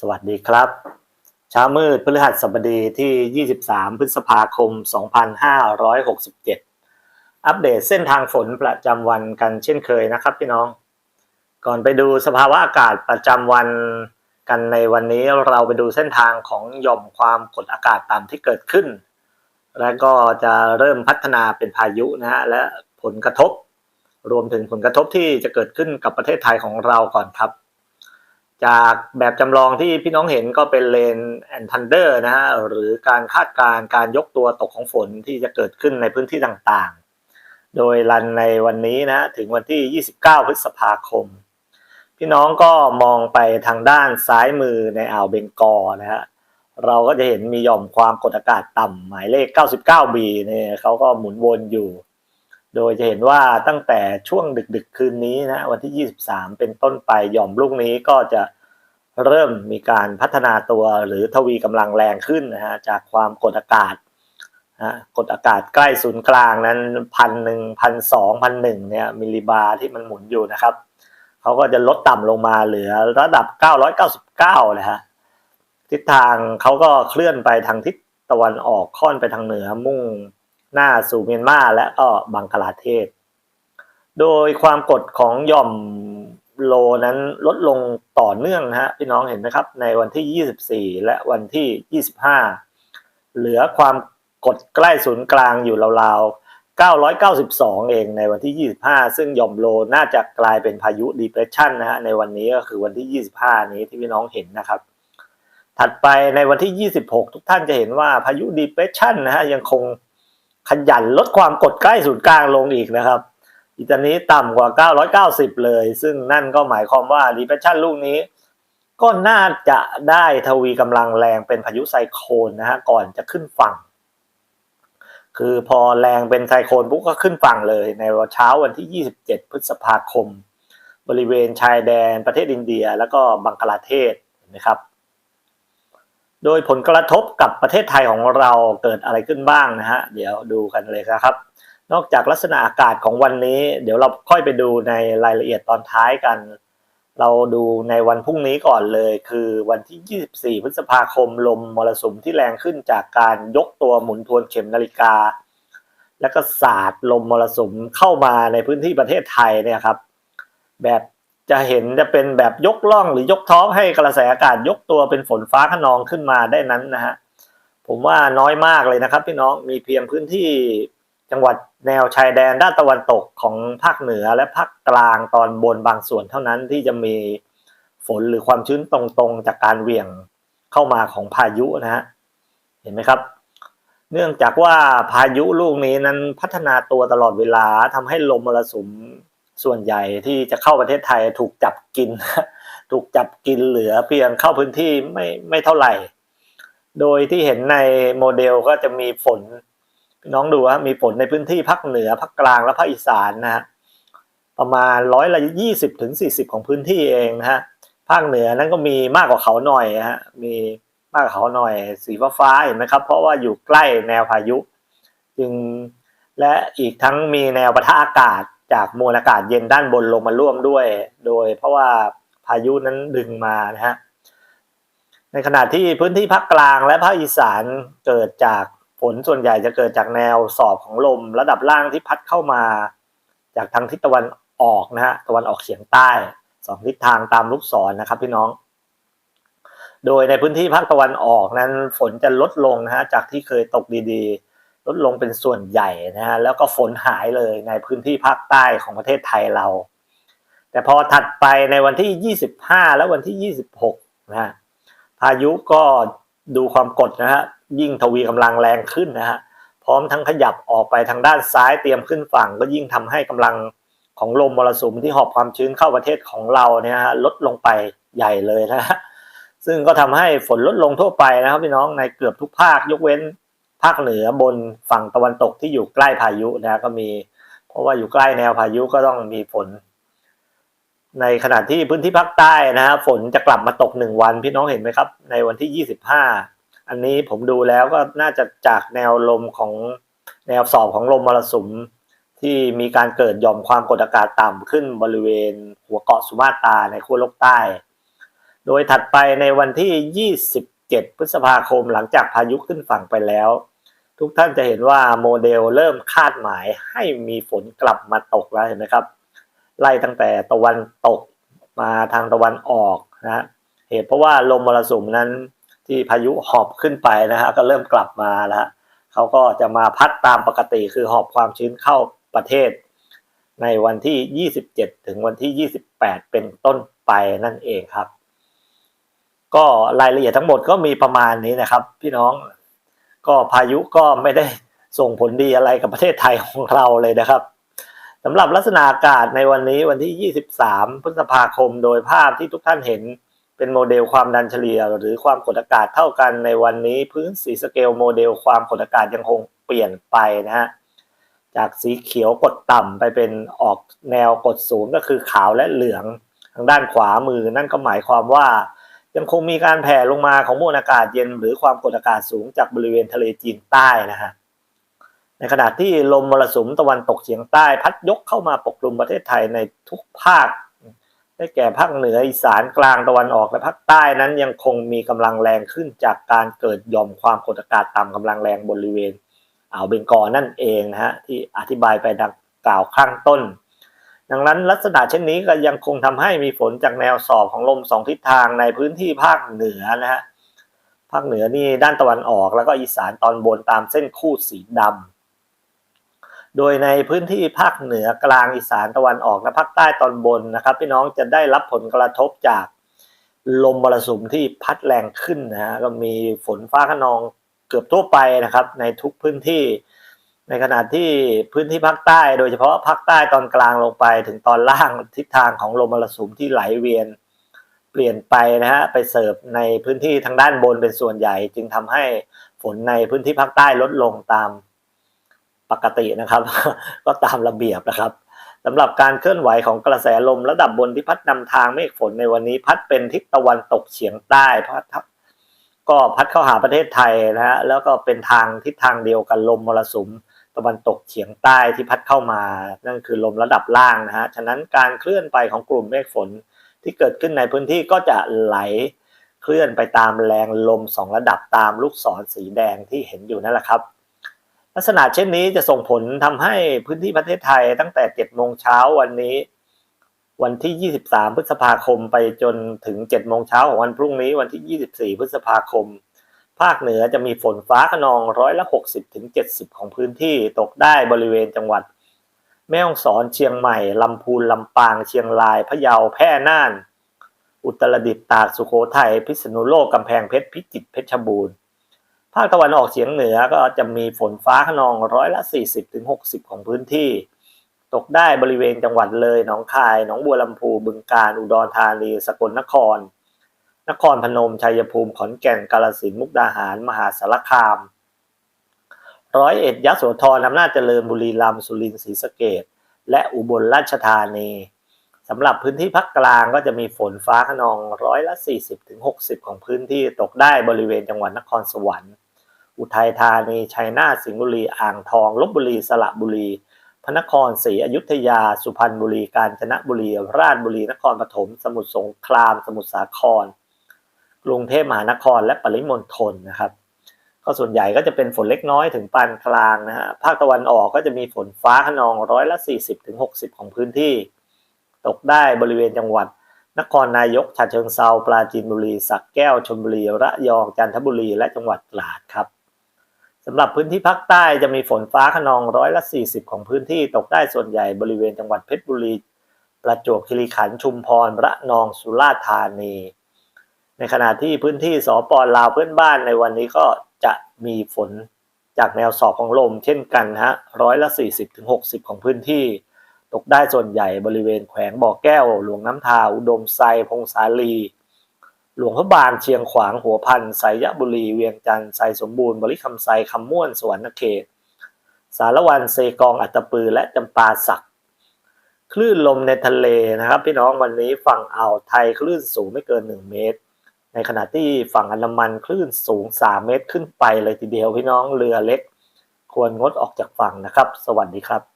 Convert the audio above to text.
สวัสดีครับ เช้ามืดพฤหัสบดีที่ 23 พฤษภาคม 2567 อัปเดตเส้นทางฝนประจำวันกันเช่นเคยนะครับพี่น้อง ก่อนไปดูสภาวะอากาศประจำวันกันในวันนี้เราไปดูเส้นทางของหย่อมความกดอากาศต่ำที่เกิดขึ้น และก็จะเริ่มพัฒนาเป็นพายุนะฮะและผลกระทบ รวมถึงผลกระทบที่จะเกิดขึ้นกับประเทศไทยของเราก่อนครับ จากแบบจำลองที่พี่น้องเห็นก็เป็นเลนแอนทันเดอร์นะฮะหรือการคาดการณ์การยกตัวตกของฝนที่จะเกิดขึ้นในพื้นที่ต่างๆ โดยรันในวันนี้นะถึงวันที่ 29 พฤษภาคม พี่น้องก็มองไปทางด้านซ้ายมือในอ่าวเบงกอลนะฮะเราก็จะเห็นมีหย่อมความกดอากาศต่ำหมายเลข 99b เนี่ยเขาก็หมุนวนอยู่ โดยจะเห็นว่าตั้งแต่ช่วงดึกๆคืนนี้นะวันที่ 23 เป็นต้นไปหย่อมลูกนี้ก็จะเริ่มมีการพัฒนาตัวหรือทวีกำลังแรงขึ้นนะฮะจากความกดอากาศนะกดอากาศใกล้ศูนย์กลางนั้นพันหนึ่งพันสองพันหนึ่งเนี่ยมิลลิบาร์ที่มันหมุนอยู่นะครับเขาก็จะลดต่ำลงมาเหลือระดับ 999นะฮะทิศทางเขาก็เคลื่อนไปทางทิศตะวันออกค่อนไปทางเหนือมุ่ง หน้าสู่เมียนมาและก็บังกลาเทศ โดยความกดของหย่อมโลนั้นลดลงต่อเนื่องนะฮะพี่น้องเห็นไหมครับ ในวันที่ 24 และวันที่ 25 เหลือความกดใกล้ศูนย์กลางอยู่ราวๆ 992 เองในวันที่ 25 ซึ่งหย่อมโลน่าจะกลายเป็นพายุ depression นะฮะในวันนี้ก็คือวันที่ 25 นี้ที่พี่น้องเห็นนะครับ ถัดไปในวันที่ 26 ทุกท่านจะเห็นว่าพายุ depression นะฮะยังคง ขยันลดความกดใกล้ศูนย์กลางลงอีกนะครับ อีตอนนี้ต่ำกว่า 990 เลย ซึ่งนั่นก็หมายความว่า depression ลูกนี้ ก็น่าจะได้ทวีกำลังแรงเป็นพายุไซโคลนนะฮะก่อนจะขึ้นฝั่ง คือพอแรงเป็นไซโคลนปุ๊บก็ขึ้นฝั่งเลย ในเช้าวันที่ 27 พฤษภาคม บริเวณชายแดนประเทศอินเดีย แล้วก็บังกลาเทศเห็นไหมครับ โดยผลกระทบกับประเทศไทยของเราเกิดอะไรขึ้นบ้างนะฮะ เดี๋ยวดูกันเลยครับ นอกจากลักษณะอากาศของวันนี้ เดี๋ยวเราค่อยไปดูในรายละเอียดตอนท้ายกัน เราดูในวันพรุ่งนี้ก่อนเลย คือวันที่ 24 พฤษภาคมลมมรสุมที่แรงขึ้นจากการยกตัวหมุนทวนเข็มนาฬิกา แล้วก็สาดลมมรสุมเข้ามาในพื้นที่ประเทศไทยเนี่ยครับ แบบ จะเห็นจะเป็นแบบยกล่องหรือยกท้องให้กระแสอากาศยกตัวเป็นฝนฟ้าขนองขึ้นมาได้นั้นนะฮะผมว่าน้อยมากเลยนะครับพี่น้องมีเพียงพื้นที่จังหวัดแนวชายแดนด้านตะวันตกของภาคเหนือและภาคกลางตอนบนบางส่วนเท่านั้นที่จะมีฝนหรือความชื้นตรงๆ จากการเหวี่ยงเข้ามาของพายุนะฮะเห็นไหมครับ เนื่องจากว่าพายุลูกนี้นั้นพัฒนาตัวตลอดเวลาทำให้ลมมรสุม ส่วนใหญ่ที่จะเข้าประเทศไทยถูกจับกิน ถูกจับกินเหลือเพียงเข้าพื้นที่ไม่ไม่เท่าไหร่ โดยที่เห็นในโมเดลก็จะมีฝนน้องดูว่ามีฝนในพื้นที่ภาคเหนือภาคกลางและภาคอีสานนะฮะประมาณร้อยละยี่สิบถึงสี่สิบของพื้นที่เองนะฮะภาคเหนือนั้นก็มีมากกว่าเขาหน่อยฮะมีมากกว่าเขาหน่อยสีฟ้าๆเห็นไหมครับ เพราะว่าอยู่ใกล้แนวพายุ จึงและอีกทั้งมีแนวปะทะอากาศ จากมวลอากาศเย็นด้านบนลงมาร่วมด้วย โดยเพราะว่าพายุนั้นดึงมานะฮะในขณะที่พื้นที่ภาคกลางและภาคอีสานเกิดจากฝนส่วนใหญ่จะเกิดจากแนวสอบของลม ระดับล่างที่พัดเข้ามา จากทางทิศตะวันออกนะฮะตะวันออกเฉียงใต้สองทิศทางตามลูกศรนะครับพี่น้อง โดยในพื้นที่ภาคตะวันออกนั้นฝนจะลดลงนะฮะจากที่เคยตกดีๆ ลดลงเป็นส่วนใหญ่นะฮะแล้วก็ฝนหายเลยในพื้นที่ภาคใต้ของประเทศไทยเรา แต่พอถัดไปในวันที่ 25 และวันที่ 26นะฮะพายุก็ดูความกดนะฮะยิ่งทวีกำลังแรงขึ้นนะฮะพร้อมทั้งขยับออกไปทางด้านซ้ายเตรียมขึ้นฝั่ง ก็ยิ่งทำให้กำลังของลมมรสุมที่หอบความชื้นเข้าประเทศของเราเนี่ยฮะลดลงไปใหญ่เลยนะฮะซึ่งก็ทำให้ฝนลดลงทั่วไปนะครับพี่น้องในเกือบทุกภาคยกเว้น ภาคเหนือบนฝั่งตะวันตกที่อยู่ใกล้พายุนะก็มี เพราะว่าอยู่ใกล้แนวพายุก็ต้องมีฝน ในขณะที่พื้นที่ภาคใต้นะฮะฝนจะกลับมาตกหนึ่งวัน พี่น้องเห็นไหมครับ ในวันที่ยี่สิบห้าอันนี้ผมดูแล้วก็น่าจะจากแนวลมของแนวสอบของลมมรสุมที่มีการเกิดหย่อมความกดอากาศต่ำขึ้นบริเวณหัวเกาะสุมาตราในขั้วโลกใต้ โดยถัดไปในวันที่ 27 พฤษภาคมหลังจากพายุขึ้นฝั่งไปแล้ว ทุกท่านจะเห็นว่าโมเดลเริ่มคาดหมายให้มีฝนกลับมาตกแล้วเห็นไหมครับ ไล่ตั้งแต่ตะวันตกมาทางตะวันออกนะเหตุเพราะว่าลมมรสุมนั้นที่พายุหอบขึ้นไปนะฮะก็เริ่มกลับมาแล้วเขาก็จะมาพัดตามปกติคือหอบความชื้นเข้าประเทศ ในวันที่ 27 ถึงวันที่ 28 เป็นต้นไปนั่นเองครับ ก็รายละเอียดทั้งหมดก็มีประมาณนี้นะครับ พี่น้อง ก็พายุก็ไม่ได้ส่งผลดีอะไรกับประเทศไทยของเราเลยนะครับสำหรับลักษณะอากาศในวันนี้วันที่ 23 พฤษภาคม โดยภาพที่ทุกท่านเห็นเป็นโมเดลความดันเฉลี่ย หรือความกดอากาศเท่ากันในวันนี้พื้นสีสเกลโมเดลความกดอากาศยังคงเปลี่ยนไปนะฮะจากสีเขียวกดต่ำไปเป็นออกแนวกดสูงก็คือขาวและเหลือง ทางด้านขวามือนั่นก็หมายความว่า ยังคงมีการแผ่ลงมาของมวลอากาศเย็นหรือความกดอากาศสูงจากบริเวณทะเลจีนใต้นะฮะในขณะที่ลมมรสุมตะวันตกเฉียงใต้พัดยกเข้ามาปกคลุมประเทศไทยในทุกภาค ได้แก่ภาคเหนืออีสานกลางตะวันออกและภาคใต้นั้นยังคงมีกำลังแรงขึ้นจากการเกิดย่อมความกดอากาศต่ำกำลังแรงบริเวณอ่าวเบงกอลนั่นเองนะฮะที่อธิบายไปดังกล่าวข้างต้น ดังนั้นลักษณะเช่นนี้ก็ยังคงทำให้มีฝนจากแนวสอบของลมสองทิศทางในพื้นที่ภาคเหนือนะฮะภาคเหนือนี่ด้านตะวันออกแล้วก็อีสานตอนบนตามเส้นคู่สีดำโดยในพื้นที่ภาคเหนือกลางอีสานตะวันออกและภาคใต้ตอนบนนะครับ พี่น้องจะได้รับผลกระทบจากลมมรสุมที่พัดแรงขึ้นนะฮะก็มีฝนฟ้าขนองเกือบทั่วไปนะครับ ในทุกพื้นที่ ในขณะที่พื้นที่ภาคใต้ โดยเฉพาะภาคใต้ตอนกลางลงไปถึงตอนล่างทิศทางของลมมรสุมที่ไหลเวียนเปลี่ยนไปนะฮะไปเสิร์ฟในพื้นที่ทางด้านบนเป็นส่วนใหญ่ จึงทำให้ฝนในพื้นที่ภาคใต้ลดลงตามปกตินะครับ ก็ตามระเบียบนะครับสำหรับการเคลื่อนไหวของกระแสลมระดับบนที่พัดนำทางเมฆฝนในวันนี้ พัดเป็นทิศตะวันตกเฉียงใต้พัดก็พัดเข้าหาประเทศไทยนะฮะแล้วก็เป็นทางทิศทางเดียวกันลมมรสุม ตะวันตกเฉียงใต้ที่พัดเข้ามา นั่นคือลมระดับล่างนะฮะ ฉะนั้นการเคลื่อนไปของกลุ่มเมฆฝนที่เกิดขึ้นในพื้นที่ก็จะไหลเคลื่อนไปตามแรงลมสองระดับตามลูกศรสีแดงที่เห็นอยู่นั่นแหละครับ ลักษณะเช่นนี้จะส่งผลทำให้พื้นที่ประเทศไทยตั้งแต่7โมงเช้าวันนี้ วันที่ 23 พฤษภาคมไปจนถึง7โมงเช้าของวันพรุ่งนี้วันที่ 24 พฤษภาคม ภาคเหนือจะมีฝนฟ้าขนองร้อยละ60ถึงของพื้นที่ตกได้บริเวณจังหวัด แม่ฮ่องสอนเชียงใหม่ ลำพูน ลำปาง เชียงราย พะเยา แพร่ น่าน อุตรดิตถ์ ตาก สุโขทัย พิษณุโลก กำแพงเพชร พิจิตร เพชรบูรณ์ ภาคตะวันออกเฉียงเหนือก็จะมีฝนฟ้าขนองร้อยละ 40-60ของพื้นที่ ตกได้บริเวณจังหวัดเลย หนองคาย หนองบัวลำพู บึงกาฬ อุดรธานี สกลนคร นครพนม ชัยภูมิ ขอนแก่น กาฬสินธุ์ มุกดาหาร มหาสารคาม ร้อยเอ็ดยะโสธรอำนาจเจริญ บุรีรัมย์ สุรินทร์ ศรีสะเกษและอุบลราชธานีสำหรับพื้นที่ภาคกลางก็จะมีฝนฟ้าขนองร้อยละ 40-60 ของพื้นที่ตกได้บริเวณจังหวัดนครสวรรค์ อุทัยธานี ชัยนาท สิงห์บุรี อ่างทอง ลบบุรี สระบุรี พระนครศรีอยุธยา สุพรรณบุรี กาญจนบุรี ราชบุรี นครปฐม สมุทรสงคราม สมุทรสาคร กรุงเทพมหานครและปริมณฑลนะครับ ก็ส่วนใหญ่ก็จะเป็นฝนเล็กน้อยถึงปานกลางนะฮะภาคตะวันออกก็จะมีฝนฟ้าขนองร้อยละ 40-60 ของพื้นที่ ตกได้บริเวณจังหวัด นครนายกฉะเชิงเซาปราจีนบุรีสักแก้วชลบุรีระยองจันทบุรีและจังหวัดตราดครับสำหรับพื้นที่ภาคใต้จะมีฝนฟ้าขนองร้อยละ 40 ของพื้นที่ตกได้ส่วนใหญ่บริเวณจังหวัดเพชรบุรี ประจวบคีรีขันธ์ชุมพรระนองสุราษฎร์ธานี ในขณะที่พื้นที่สปลาวเพื่อนบ้านในวันนี้ก็จะมีฝนจากแนวสอบของลม เช่นกันฮะร้อยละ 40-60 ของพื้นที่ ตกได้ส่วนใหญ่บริเวณแขวงบ่อแก้ว หลวงน้ำทาอุดมไซพงสาลี หลวงพระบางเชียงขวางหัวพันไสยบุรี เวียงจันทร์ไซสมบูรณ์บริคำไซคำม่วนสวรรณเขต สารวันเซกองอัตปือและจำปาสักคลื่นลมในทะเลนะครับ พี่น้องวันนี้ฝั่งอ่าวไทยคลื่นสูงไม่เกิน 1 เมตร ในขณะที่ฝั่งอันดามันคลื่นสูง 3 เมตรขึ้นไปเลยทีเดียวพี่น้องเรือเล็ก ควรงดออกจากฝั่งนะครับ สวัสดีครับ